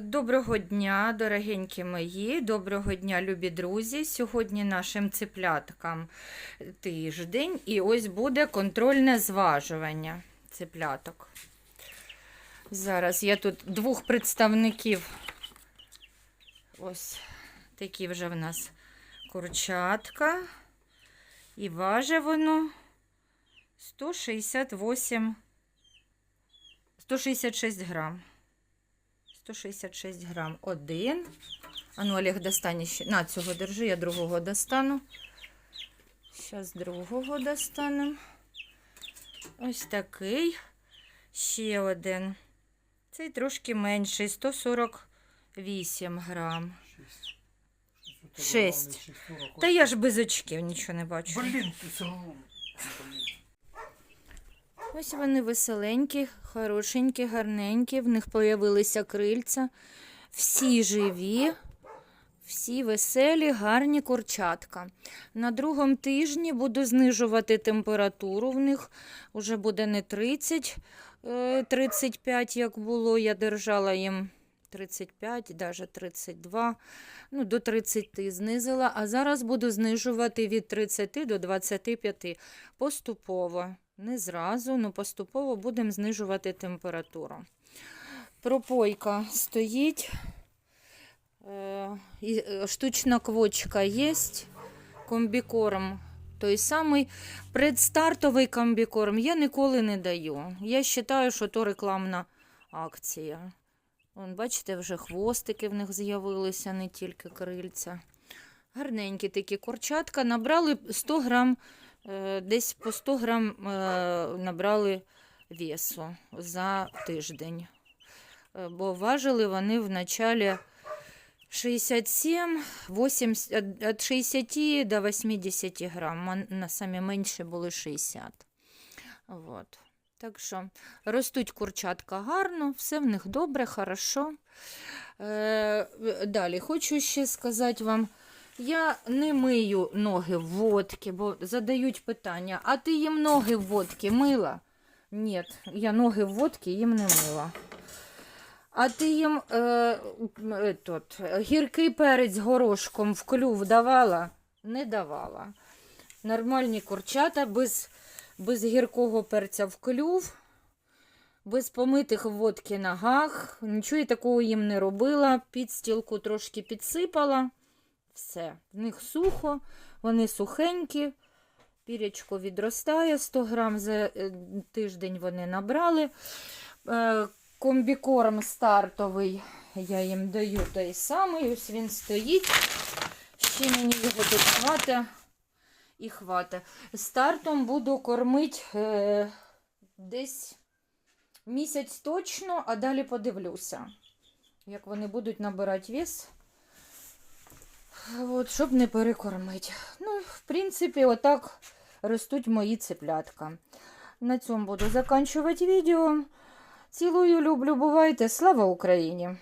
Доброго дня, дорогенькі мої, доброго дня, любі друзі. Сьогодні нашим ципляткам тиждень і ось буде контрольне зважування ципляток. Зараз я тут двох представників. Ось такі вже в нас курчатка. І важить воно 168, 166 грам. 166 грам. Один. А ну, Олег, достань ще. На, цього держи, я другого достану. Зараз другого достанемо. Ось такий. Ще один. Цей трошки менший, 148 грам. Шесть. Та я ж без очків нічого не бачу. Блін, ти сагун. Ось вони веселенькі, хорошенькі, гарненькі. В них появилися крильця. Всі живі, всі веселі, гарні курчатка. На другому тижні буду знижувати температуру. В них вже буде не 30, е, 35, як було. Я держала їм 35, навіть 32, ну, до 30 знизила. А зараз буду знижувати від 30 до 25 поступово. Не зразу, але поступово будемо знижувати температуру. Пропойка стоїть. Е, е, Штучна квочка є. Комбікорм той самий. Предстартовий комбікорм я ніколи не даю. Я вважаю, що то рекламна акція. Вон, бачите, вже хвостики в них з'явилися, не тільки крильця. Гарненькі такі курчатка. Набрали 100 грам Е, десь по 100 грам е, набрали весу за тиждень. Е, Бо важили вони в началі 67, 80, від- від 60 до 80 грам. На самі менші були 60. Вот. Так що ростуть курчатка гарно, все в них добре, хорошо. Е, далі хочу ще сказати вам. Я не мию ноги в водки, бо задають питання, а ти їм ноги в водки мила? Ні, я ноги в водки їм не мила. А ти їм е, тот, гіркий перець горошком в клюв давала? Не давала. Нормальні курчата без, без гіркого перця в клюв, без помитих водки ногах. Нічого я такого їм не робила. Підстілку трошки підсипала. Все, в них сухо, вони сухенькі, пірячко відростає, 100 грам за е, тиждень вони набрали. Е, Комбікорм стартовий я їм даю той самий, ось він стоїть. Ще мені його тут хвата і хвата. Стартом буду кормити е, десь місяць точно, а далі подивлюся, як вони будуть набирати вес. От, щоб не перекормити. Ну, в принципі, отак ростуть мої цеплятка. На цьому буду закінчувати відео. Цілую, люблю, бувайте. Слава Україні!